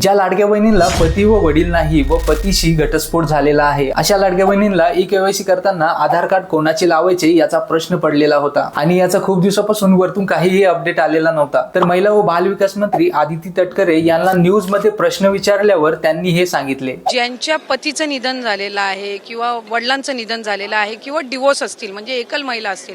ज्या लाडक्या बहिणींना पती व वडील नाही व पतीशी घटस्फोट झालेला आहे अशा लाडक्या बहिणींना ई केवायसी करताना आधार कार्ड कोणाचे लावायचे याचा प्रश्न पडलेला होता. आणि याचा खूप दिवसापासून वरतून काहीही अपडेट आलेला नव्हता. तर महिला व बाल विकास मंत्री आदिती तटकरे यांना न्यूजमध्ये प्रश्न विचारल्यावर त्यांनी हे सांगितले. ज्यांच्या पतीचं निधन झालेलं आहे किंवा वडिलांचं निधन झालेलं आहे किंवा डिवोर्स असतील म्हणजे एकल महिला असतील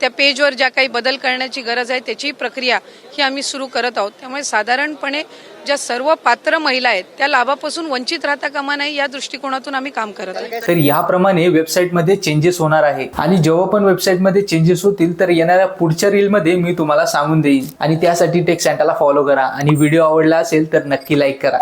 त्या पेजवर ज्या काही बदल करण्याची गरज आहे त्याची प्रक्रिया ही आम्ही सुरू करत आहोत. त्यामुळे साधारणपणे ज्या सर्व पात्र महिला आहेत त्या लाभापासून वंचित राहता कामा नाही या दृष्टिकोनातून आम्ही काम करत आहोत. तर याप्रमाणे वेबसाईटमध्ये चेंजेस होणार आहे. आणि जेव्हा पण वेबसाईटमध्ये चेंजेस होतील तर येणाऱ्या पुढच्या रीलमध्ये मी तुम्हाला सांगून देईन. आणि त्यासाठी टेक सँटाला फॉलो करा. आणि व्हिडिओ आवडला असेल तर नक्की लाईक करा.